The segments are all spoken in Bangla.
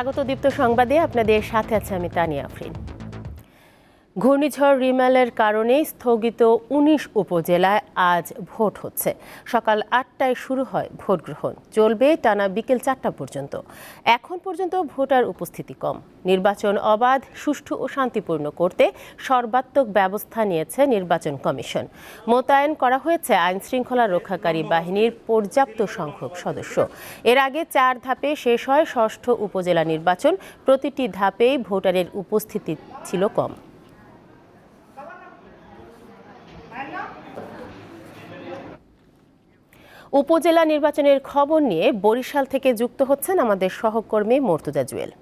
স্বাগত দীপ্ত সংবাদে আপনাদের সাথে আছে আমি তানিয়া আফরিন। ঘূর্ণিঝড় রিমেলের কারণে স্থগিত উনিশ উপজেলায় আজ ভোট হচ্ছে। সকাল আটটায় শুরু হয় ভোট গ্রহণ। চলবে টানা বিকেল চারটা পর্যন্ত। এখন পর্যন্ত ভোটার উপস্থিতি কম। নির্বাচন অবাধ, সুষ্ঠু ও শান্তিপূর্ণ করতে সর্বাত্মক ব্যবস্থা নিয়েছে নির্বাচন কমিশন। মোতায়েন করা হয়েছে আইন শৃঙ্খলা রক্ষাকারী বাহিনীর পর্যাপ্ত সংখ্যক সদস্য। এর আগে চার ধাপে শেষ হয় ষষ্ঠ উপজেলা নির্বাচন। প্রতিটি ধাপেই ভোটারের উপস্থিতি ছিল কম। উপজেলা নির্বাচনের খবর নিয়ে বরিশাল থেকে যুক্ত হচ্ছেন আমাদের সহকর্মী মর্তুজা জুয়েল।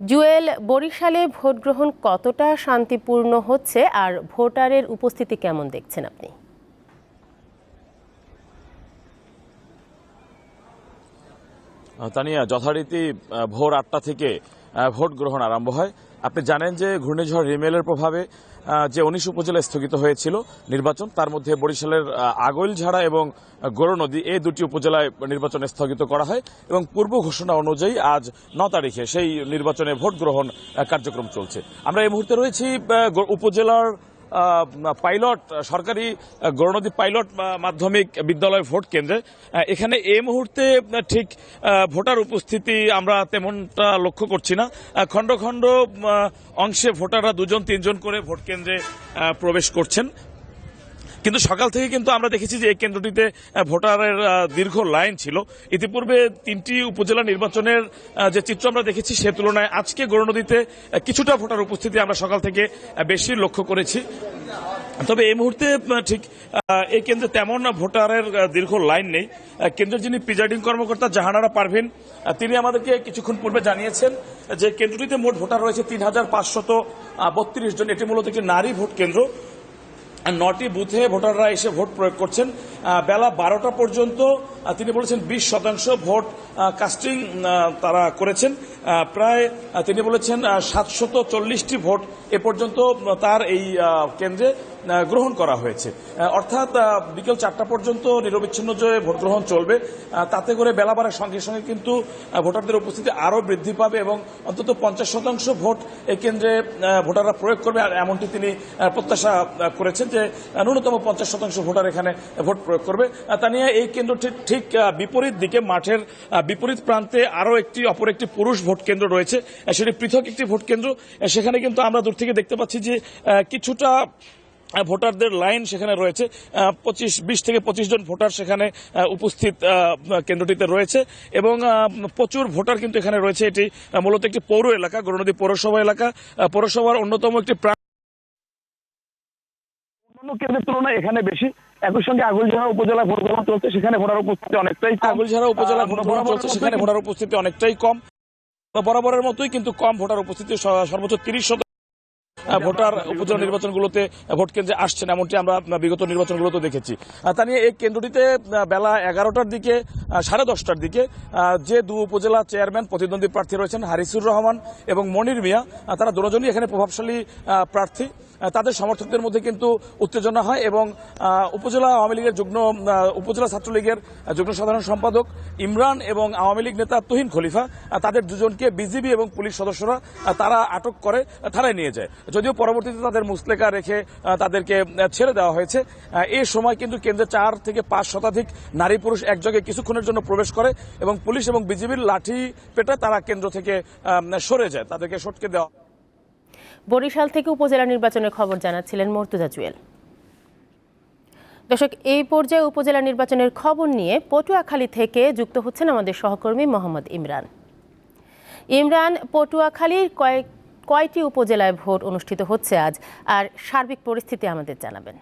জুয়েল, বরিশালে ভোট গ্রহণ কতটা শান্তিপূর্ণ হচ্ছে আর ভোটারের উপস্থিতি কেমন দেখছেন আপনি? তানিয়া, যথারীতি ভোর আটটা থেকে ভোট গ্রহণ আরম্ভ হয়। আপনি জানেন যে ঘূর্ণিঝড় রিমেলের প্রভাবে যে উনিশ উপজেলা স্থগিত হয়েছিল নির্বাচন, তার মধ্যে বরিশালের আগৈলঝাড়া এবং গোর নদী এই দুটি উপজেলায় নির্বাচন স্থগিত করা হয় এবং পূর্ব ঘোষণা অনুযায়ী আজ ন তারিখে সেই নির্বাচনে ভোট গ্রহণ কার্যক্রম চলছে। আমরা এই মুহূর্তে রয়েছি উপজেলার পাইলট, সরকারি গণনদী পাইলট মাধ্যমিক বিদ্যালয় ভোট কেন্দ্রে। এখানে এই মুহূর্তে ঠিক ভোটার উপস্থিতি আমরা তেমনটা লক্ষ্য করছি না। খণ্ড খণ্ড অংশে ভোটাররা দুজন, তিনজন করে ভোট কেন্দ্রে প্রবেশ করছেন। কিন্তু সকাল থেকে কিন্তু আমরা দেখেছি যে এই কেন্দ্রটিতে ভোটারের দীর্ঘ লাইন ছিল। ইতিপূর্বে তিনটি উপজেলা নির্বাচনের যে চিত্র আমরা দেখেছি সে তুলনায় আজকে গৌরনদীতে কিছুটা ভোটার উপস্থিতি আমরা সকাল থেকে বেশি লক্ষ্য করেছি। তবে এই মুহূর্তে ঠিক এই কেন্দ্রে তেমন ভোটারের দীর্ঘ লাইন নেই। কেন্দ্রের যিনি প্রিজাইডিং কর্মকর্তা জাহানারা পারভিন তিনি আমাদেরকে কিছুক্ষণ পূর্বে জানিয়েছেন যে কেন্দ্রটিতে মোট ভোটার রয়েছে তিন হাজার পাঁচশত বত্রিশ জন। এটি মূলত একটি নারী ভোট কেন্দ্র। নটি বুথে ভোটাররা এসে ভোট প্রয়োগ করছেন। বেলা বারোটা পর্যন্ত তিনি বলেছেন বিশ শতাংশ ভোট কাস্টিং তারা করেছেন। প্রায় তিনি বলেছেন সাতশত চল্লিশটি ভোট এ পর্যন্ত তার এই কেন্দ্রে গ্রহণ করা হয়েছে। অর্থাৎ বিকেল চারটা পর্যন্ত নিরবিচ্ছিন্ন যে ভোট গ্রহণ চলবে তাতে করে বেলা বাড়ার সঙ্গে সঙ্গে কিন্তু ভোটারদের উপস্থিতি আরও বৃদ্ধি পাবে এবং অন্তত পঞ্চাশ শতাংশ ভোট এই কেন্দ্রে ভোটাররা প্রয়োগ করবে। আর এমনটি তিনি প্রত্যাশা করেছেন যে ন্যূনতম পঞ্চাশ শতাংশ ভোটার এখানে ভোট প্রয়োগ করবে। তা নিয়ে এই কেন্দ্রটি ঠিক বিপরীত দিকে মাঠের বিপরীত প্রান্তে আরও একটি, অপর একটি পুরুষ ভোট কেন্দ্র রয়েছে। সেটি পৃথক একটি ভোট কেন্দ্র। সেখানে কিন্তু আমরা দূর থেকে দেখতে পাচ্ছি যে কিছুটা ভোটারদের লাইন সেখানে রয়েছে। পঁচিশ বিশ থেকে পঁচিশ জন ভোটার সেখানে উপস্থিত কেন্দ্রটিতে রয়েছে এবং প্রচুর ভোটার কিন্তু এখানে রয়েছে। এটি মূলত একটি পৌর এলাকা গৌরনদী পৌরসভা এলাকা। পৌরসভার অন্যতম একটি অন্যান্য কেন্দ্রের তুলনায় এখানে বেশি। একই সঙ্গে আগুলঝাড়া উপজেলা ভোট গ্রহণ চলছে সেখানে ভোটার উপস্থিতি অনেকটাই কম। আগুলঝাড়া উপজেলা ভোট গ্রহণ চলছে বরাবরের সেখানে মতোই ভোটার উপস্থিতি অনেকটাই কম। বরাবরের মতোই কিন্তু কম ভোটার উপস্থিতি সর্বোচ্চ তিরিশ ভোটার উপজেলা নির্বাচনগুলোতে ভোট কেন্দ্রে আসছেন এমনটি আমরা বিগত নির্বাচনগুলোতে দেখেছি। তা নিয়ে এই কেন্দ্রটিতে বেলা এগারোটার দিকে সাড়ে দশটার দিকে যে দু উপজেলা চেয়ারম্যান প্রতিদ্বন্দ্বী প্রার্থী রয়েছেন হারিসুর রহমান এবং মনির মিয়া তারা দুজনই এখানে প্রভাবশালী প্রার্থী। তাদের সমর্থকদের মধ্যে কিন্তু উত্তেজনা হয় এবং উপজেলা আওয়ামী লীগের যুগ্ম উপজেলা ছাত্রলীগের যুগ্ম সাধারণ সম্পাদক ইমরান এবং আওয়ামী লীগ নেতা তুহিন খলিফা তাদের দুজনকে বিজিবি এবং পুলিশ সদস্যরা তারা আটক করে থানায় নিয়ে যায়। যদিও পরবর্তীতে তাদের মুসলেকা রেখে তাদেরকে ছেড়ে দেওয়া হয়েছে। এ সময় কিন্তু কেন্দ্রে চার থেকে পাঁচ শতাধিক নারী পুরুষ একযোগে কিছুক্ষণের জন্য প্রবেশ করে এবং পুলিশ এবং বিজিবির লাঠি পেটে তারা কেন্দ্র থেকে সরে যায়। তাদেরকে সটকে দেওয়া বরিশাল থেকে উপজেলা নির্বাচনের খবর জানাচ্ছিলেন মর্তুজা জুয়েল। দর্শক, এই পর্যায়ে উপজেলা নির্বাচনের খবর নিয়ে পটুয়াখালী থেকে যুক্ত হচ্ছেন আমাদের সহকর্মী মোহাম্মদ ইমরান। ইমরান, পটুয়াখালীর কয়েক, কয়টি উপজেলায় ভোট অনুষ্ঠিত হচ্ছে আজ, আর সার্বিক পরিস্থিতি আমাদের জানাবেন।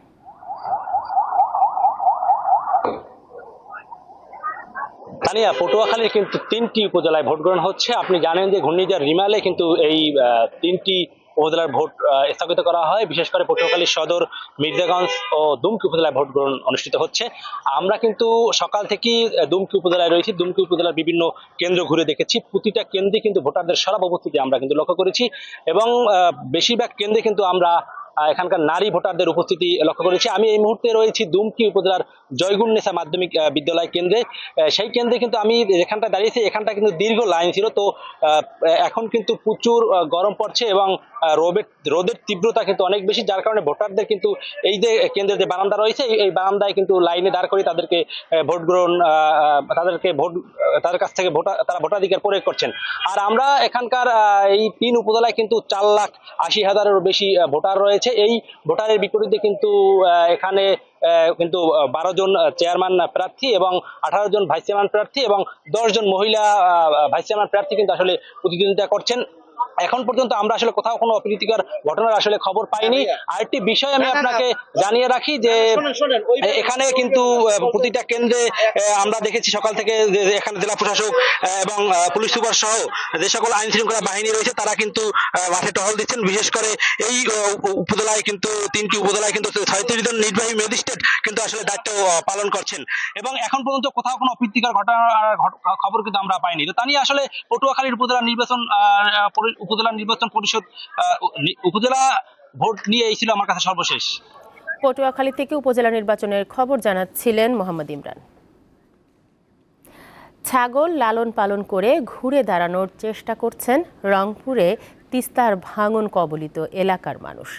তানিয়া পটুয়াখালীর কিন্তু তিনটি উপজেলায় ভোট গ্রহণ হচ্ছে। আপনি জানেন যে ঘূর্ণিঝড় রিমালে কিন্তু এই তিনটি উপজেলার ভোট স্থগিত করা হয়। বিশেষ করে পটুয়াখালী সদর, মির্জাগঞ্জ ও দুমকি উপজেলায় ভোট গ্রহণ অনুষ্ঠিত হচ্ছে। আমরা কিন্তু সকাল থেকেই দুমকি উপজেলায় রয়েছি। দুমকি উপজেলার বিভিন্ন কেন্দ্র ঘুরে দেখেছি। প্রতিটা কেন্দ্রে কিন্তু ভোটারদের সরব উপস্থিতি আমরা কিন্তু লক্ষ্য করেছি এবং বেশিরভাগ কেন্দ্রে কিন্তু আমরা এখানকার নারী ভোটারদের উপস্থিতি লক্ষ্য করেছি। আমি এই মুহূর্তে রয়েছি দুমকি উপজেলার জয়গুন্নেসা মাধ্যমিক বিদ্যালয় কেন্দ্রে। সেই কেন্দ্রে কিন্তু আমি যেখানটা দাঁড়িয়েছি, এখানটা কিন্তু দীর্ঘ লাইন ছিল। তো এখন কিন্তু প্রচুর গরম পড়ছে এবং রোদের রোদের তীব্রতা কিন্তু অনেক বেশি, যার কারণে ভোটারদের কিন্তু এই যে কেন্দ্রের যে বারান্দা রয়েছে, এই- বারান্দায় কিন্তু লাইনে দাঁড় করে তাদেরকে ভোট গ্রহণ তাদেরকে ভোট তাদের কাছ থেকে ভোটার তারা ভোটাধিকার প্রয়োগ করছেন। আর আমরা এখানকার এই তিন উপজেলায় কিন্তু চার লাখ আশি হাজারেরও বেশি ভোটার রয়েছে। এই ভোটারের বিপরীতে কিন্তু এখানে কিন্তু বারো জন চেয়ারম্যান প্রার্থী এবং আঠারো জন ভাইস চেয়ারম্যান প্রার্থী এবং দশ জন মহিলা ভাইস চেয়ারম্যান প্রার্থী কিন্তু আসলে প্রতিদ্বন্দ্বিতা করছেন। এখন পর্যন্ত আমরা আসলে কোথাও কোনো অপ্রীতিকর ঘটনার আসলে খবর পাইনি। আরেকটি বিষয় আমি আপনাকে জানিয়ে রাখি যে এখানে কিন্তু প্রতিটা কেন্দ্রে আমরা দেখেছি সকাল থেকে এখানে জেলা প্রশাসক এবং পুলিশ সুপার সহ যে সকল আইন শৃঙ্খলা বাহিনী রয়েছে তারা কিন্তু মাঠে টহল দিচ্ছেন। বিশেষ করে এই উপজেলায় কিন্তু তিনটি উপজেলায় কিন্তু ছয়ত্রিশ জন নির্বাহী ম্যাজিস্ট্রেট কিন্তু আসলে দায়িত্ব পালন করছেন। এবং এখন পর্যন্ত কোথাও কোনো অপ্রীতিকর ঘটনার আহ, ঘট- খবর কিন্তু আমরা পাইনি। তো তা নিয়ে আসলে পটুয়াখালীর উপজেলা নির্বাচন উপজেলা নির্বাচন পরিষদ উপজেলা ভোট নিয়ে এই আমার কাছে সর্বশেষ। পটুয়াখালী থেকে উপজেলা নির্বাচনের খবর জানাচ্ছিলেন মোহাম্মদ ইমরান। ছাগল লালন পালন করে ঘুরে দাঁড়ানোর চেষ্টা করছেন রংপুরে তিস্তার ভাঙন কবলিত এলাকার মানুষ।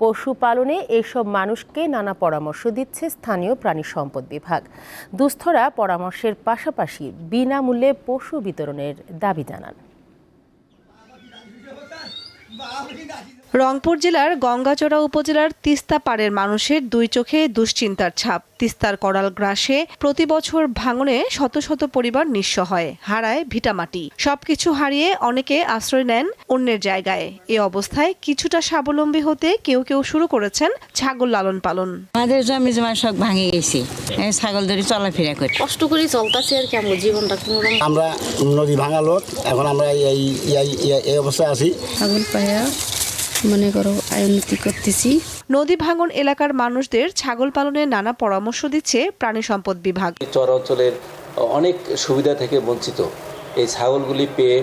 পশুপালনে এসব মানুষকে নানা পরামর্শ দিচ্ছে স্থানীয় প্রাণী সম্পদ বিভাগ। দুস্থরা পরামর্শের পাশাপাশি বিনামূল্যে পশু বিতরণের দাবি জানান। 我给你打 রংপুর জেলার গঙ্গাচড়া উপজেলার তিস্তা পাড়ের মানুষের দুই চোখে দুশ্চিন্তার ছাপ। তিস্তার করাল গ্রাসে প্রতি বছর ভাঙনে শত শত পরিবার নিঃস্ব হয় হারায় ভিটামাটি সবকিছু হারিয়ে অনেকে আশ্রয় নেন অন্যের জায়গায়। এ অবস্থায় কিছুটা স্বাবলম্বী হতে কেউ কেউ শুরু করেছেন ছাগল লালন পালন। আমাদের জমি জমা সব ভাঙে গেছে। এই ছাগল ধরে চলাফেরা করি। কষ্ট করে চলতেছে আর কি আমার জীবনটা আমরা নদী ভাঙা লোক এখন আমরা এই অবস্থায় আছি। ছাগল পায়া মনে করো আয়োন্নতি করতেছি। নদী ভাঙন এলাকার মানুষদের ছাগল পালনে নানা পরামর্শ দিচ্ছে প্রাণী সম্পদ বিভাগ। চর অঞ্চলের অনেক সুবিধা থেকে বঞ্চিত। এই ছাগলগুলি পেয়ে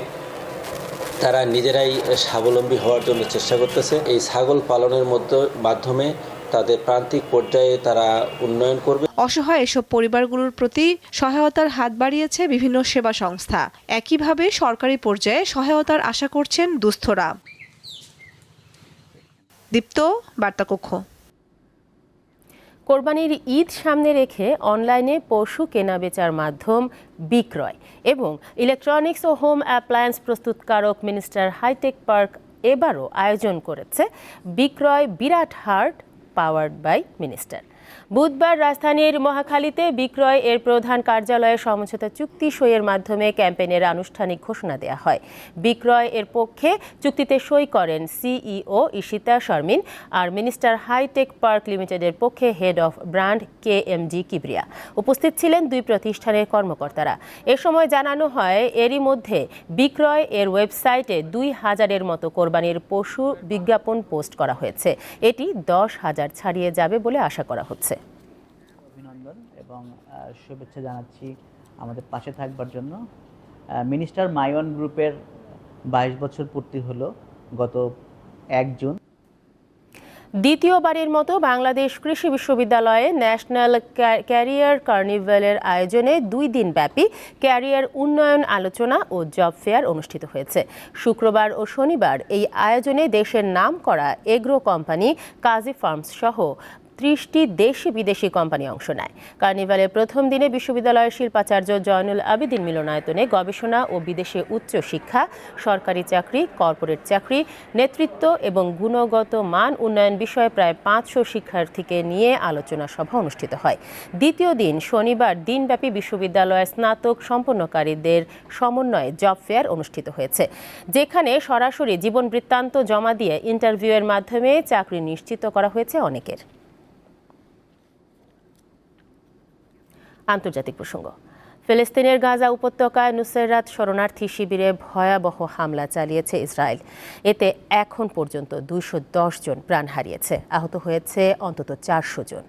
তারা নিজেরাই স্বাবলম্বী হওয়ার জন্য চেষ্টা করতেছে। এই ছাগল পালনের মধ্যে মাধ্যমে তাদের প্রান্তিক পর্যায়ে তারা উন্নয়ন করবে। অসহায় এসব পরিবারগুলোর প্রতি সহায়তার হাত বাড়িয়েছে বিভিন্ন সেবা সংস্থা। একইভাবে সরকারি পর্যায়ে সহায়তার আশা করছেন দুস্থরা। দীপ্ত বার্তাকক্ষ। কোরবানির ঈদ সামনে রেখে অনলাইনে পশু কেনাবেচার মাধ্যম বিক্রয় এবং ইলেকট্রনিক্স ও হোম অ্যাপ্লায়েন্স প্রস্তুতকারক মিনিস্টার হাইটেক পার্ক এবারও আয়োজন করেছে বিক্রয় বিরাট হার্ট পাওয়ার্ড বাই মিনিস্টার। বুধবার রাজধানীর মহাখালীতে বিক্রয় এর প্রধান কার্যালয়ে সমঝোতা চুক্তি সইয়ের মাধ্যমে ক্যাম্পেইনের আনুষ্ঠানিক ঘোষণা দেওয়া হয়। বিক্রয় এর পক্ষে চুক্তিতে সই করেন সিইও ইশিতা শর্মিন আর মিনিস্টার হাইটেক পার্ক লিমিটেডের পক্ষে head of brand K M G Kibria. উপস্থিত ছিলেন দুই প্রতিষ্ঠানের কর্মকর্তারা। এ সময় জানানো হয়, এরই মধ্যে বিক্রয় এর ওয়েবসাইটে দুই হাজারের মতো কোরবানির পশু বিজ্ঞাপন পোস্ট করা হয়েছে। এটি দশ হাজার ছাড়িয়ে যাবে বলে আশা করা হচ্ছে। অভিনন্দন এবং শুভেচ্ছা জানাচ্ছি আমাদের পাশে থাকবার জন্য। মিনিস্টার মাইওয়ান গ্রুপের বাইশ বছর পূর্তি হলো গত এক জুন। দ্বিতীয়বারের মতো বাংলাদেশ কৃষি বিশ্ববিদ্যালয়ে ন্যাশনাল ক্যারিয়ার কার্নিভ্যালের আয়োজনে দুই দিন ব্যাপী ক্যারিয়ার উন্নয়ন আলোচনা ও জব ফেয়ার অনুষ্ঠিত হয়েছে। শুক্রবার ও শনিবার এই আয়োজনে দেশের নাম করা এগ্রো কোম্পানি কাজী ফার্মস সহ ত্রিশটি দেশি বিদেশি কোম্পানি অংশ নেয়। কার্নিভালের প্রথম দিনে বিশ্ববিদ্যালয়ের শিল্পাচার্য জয়নুল আবেদিন মিলনায়তনে গবেষণা ও বিদেশে উচ্চ শিক্ষা, সরকারি চাকরি, কর্পোরেট চাকরি, নেতৃত্ব এবং গুণগত মান উন্নয়ন বিষয়ে প্রায় পাঁচশো শিক্ষার্থীকে নিয়ে আলোচনা সভা অনুষ্ঠিত হয়। দ্বিতীয় দিন শনিবার দিনব্যাপী বিশ্ববিদ্যালয়ের স্নাতক সম্পন্নকারীদের সমন্বয়ে জব ফেয়ার অনুষ্ঠিত হয়েছে, যেখানে সরাসরি জীবন বৃত্তান্ত জমা দিয়ে ইন্টারভিউয়ের মাধ্যমে চাকরি নিশ্চিত করা হয়েছে অনেকের। আন্তর্জাতিক প্রসঙ্গ। ফিলিস্তিনের গাজা উপত্যকায় নুসেরাত শরণার্থী শিবিরে ভয়াবহ হামলা চালিয়েছে ইসরায়েল। এতে এখন পর্যন্ত দুইশো দশ জন প্রাণ হারিয়েছে। আহত হয়েছে অন্তত চারশো জন।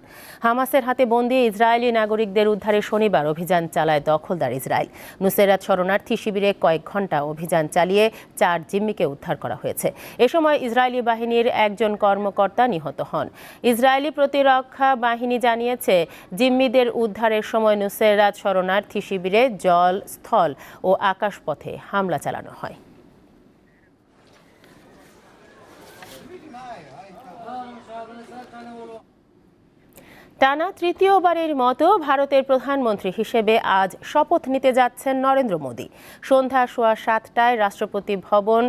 হামাসের হাতে বন্দি ইসরায়েলি নাগরিকদের উদ্ধারে শনিবার অভিযান চালায় দখলদার ইসরায়েল। নুসেরাত শরণার্থী শিবিরে কয়েক ঘণ্টা অভিযান চালিয়ে চার জিম্মিকে উদ্ধার করা হয়েছে। এ সময় ইসরায়েলি বাহিনীর একজন কর্মকর্তা নিহত হন। ইসরায়েলি প্রতিরক্ষা বাহিনী জানিয়েছে, জিম্মিদের উদ্ধারের সময় নুসেরাত শরণার্থী শিবিরে জল স্থল ও আকাশপথে হামলা চালানো হয়। টানা তৃতীয়বারের মতো ভারতের প্রধানমন্ত্রী হিসেবে আজ শপথ নিতে যাচ্ছেন নরেন্দ্র মোদী। সন্ধ্যা সোয়া সাতটায় রাষ্ট্রপতি ভবন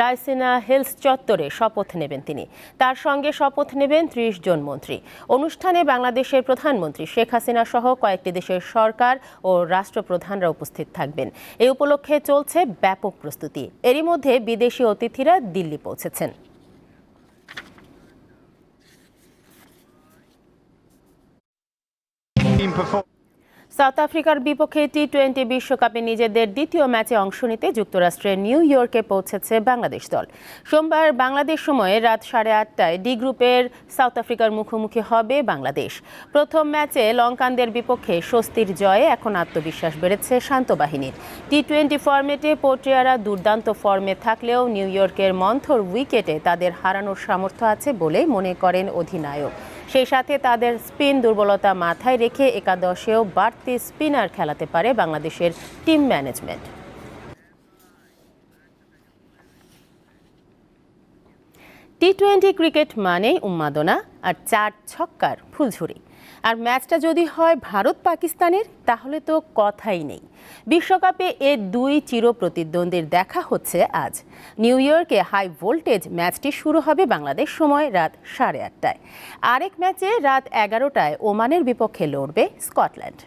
রায়সিনা হিলস চত্বরে শপথ নেবেন তিনি। তার সঙ্গে শপথ নেবেন ত্রিশ জন মন্ত্রী। অনুষ্ঠানে বাংলাদেশের প্রধানমন্ত্রী শেখ হাসিনা সহ কয়েকটি দেশের সরকার ও রাষ্ট্রপ্রধানরা উপস্থিত থাকবেন। এই উপলক্ষে চলছে ব্যাপক প্রস্তুতি। এরই মধ্যে বিদেশি অতিথিরা দিল্লি পৌঁছেছেন। সাউথ আফ্রিকার বিপক্ষে টি টোয়েন্টি বিশ্বকাপে নিজেদের দ্বিতীয় ম্যাচে অংশ নিতে যুক্তরাষ্ট্রের নিউ ইয়র্কে পৌঁছেছে বাংলাদেশ দল। সোমবার বাংলাদেশ সময়ে রাত সাড়ে আটটায় ডি গ্রুপের সাউথ আফ্রিকার মুখোমুখি হবে বাংলাদেশ। প্রথম ম্যাচে লঙ্কানদের বিপক্ষে স্বস্তির জয়ে এখন আত্মবিশ্বাস বেড়েছে শান্ত বাহিনীর। টি টোয়েন্টি ফর্মেটে পোট্রিয়ারা দুর্দান্ত ফর্মে থাকলেও নিউ ইয়র্কের মন্থর উইকেটে তাদের হারানোর সামর্থ্য আছে বলে মনে করেন অধিনায়ক। সেই সাথে তাদের স্পিন দুর্বলতা মাথায় রেখে একাদশেও বাড়তি স্পিনার খেলাতে পারে বাংলাদেশের team management. T twenty cricket মানেই উন্মাদনা আর চার ছক্কার ফুলঝুরি। আর ম্যাচটা যদি হয় ভারত পাকিস্তানের তাহলে তো কথাই নেই। বিশ্বকাপে এ দুই চির প্রতিদ্বন্দ্বীর দেখা হচ্ছে আজ। নিউ ইয়র্কে হাই ভোল্টেজ ম্যাচটি শুরু হবে বাংলাদেশ সময় রাত সাড়ে আটটায়। আরেক ম্যাচে রাত এগারোটায় ওমানের বিপক্ষে লড়বে স্কটল্যান্ড।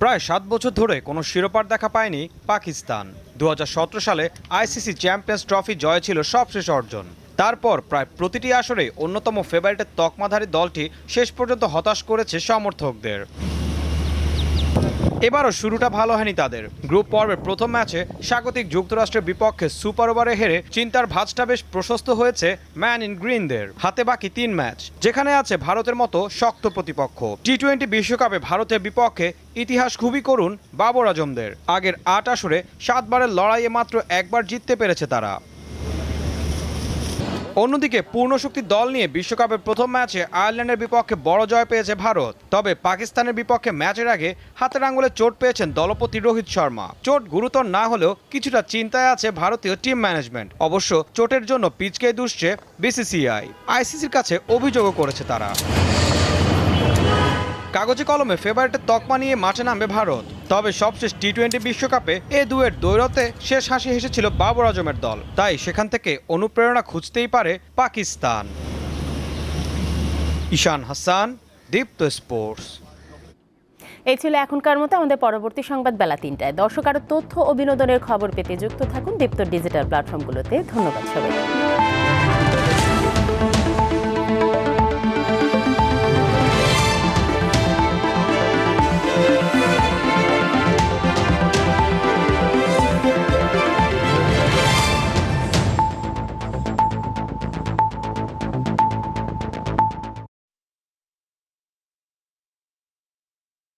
প্রায় সাত বছর ধরে কোনো শিরোপার দেখা পায়নি পাকিস্তান। দু হাজার সতেরো সালে আইসিসি চ্যাম্পিয়ন্স ট্রফি জয় ছিল সবশেষ অর্জন। তারপর প্রায় প্রতিটি আসরে অন্যতম ফেভারিটের তকমাধারী দলটি শেষ পর্যন্ত হতাশ করেছে সমর্থকদের। এবারও শুরুটা ভালো হয়নি তাদের। গ্রুপ পর্বের প্রথম ম্যাচে স্বাগতিক যুক্তরাষ্ট্রের বিপক্ষে সুপার ওভারে হেরে চিন্তার ভাঁজটা বেশ প্রশস্ত হয়েছে ম্যান ইন গ্রিনদের। হাতে বাকি তিন ম্যাচ, যেখানে আছে ভারতের মতো শক্ত প্রতিপক্ষ। টি টোয়েন্টি বিশ্বকাপে ভারতের বিপক্ষে ইতিহাস খুবই করুন বাবর আজমদের। আগের আট আসরে সাতবারের লড়াইয়ে মাত্র একবার জিততে পেরেছে তারা। অন্যদিকে পূর্ণ শক্তি দল নিয়ে বিশ্বকাপের প্রথম ম্যাচে আয়ারল্যান্ডের বিপক্ষে বড় জয় পেয়েছে ভারত। তবে পাকিস্তানের বিপক্ষে ম্যাচের আগে হাতের আঙুলে চোট পেয়েছেন দলপতি রোহিত শর্মা। চোট গুরুতর না হলেও কিছুটা চিন্তায় আছে ভারতীয় টিম ম্যানেজমেন্ট। অবশ্য চোটের জন্য পিচকে দুষছে বিসিসিআই। আইসিসির কাছে অভিযোগও করেছে তারা। কাগজে কলমে ফেভারিটের তকমা নিয়ে মাঠে নামবে ভারত। তবে সবশেষ টি টোয়েন্টি বিশ্বকাপে এ দুয়ের দৈরতে শেষ হাসি হেসেছিল বাবর আজমের দল। তাই সেখান থেকে অনুপ্রেরণা খুঁজতেই পারে পাকিস্তান। ঈশান হাসান, দীপ্ত স্পোর্টস। এই ছিল এখনকার মতো, আমাদের পরবর্তী সংবাদ বেলা তিনটায়। দর্শক আরও তথ্য ও বিনোদনের খবর পেতে যুক্ত থাকুন দীপ্ত ডিজিটাল প্ল্যাটফর্মগুলোতে। ধন্যবাদ সবাই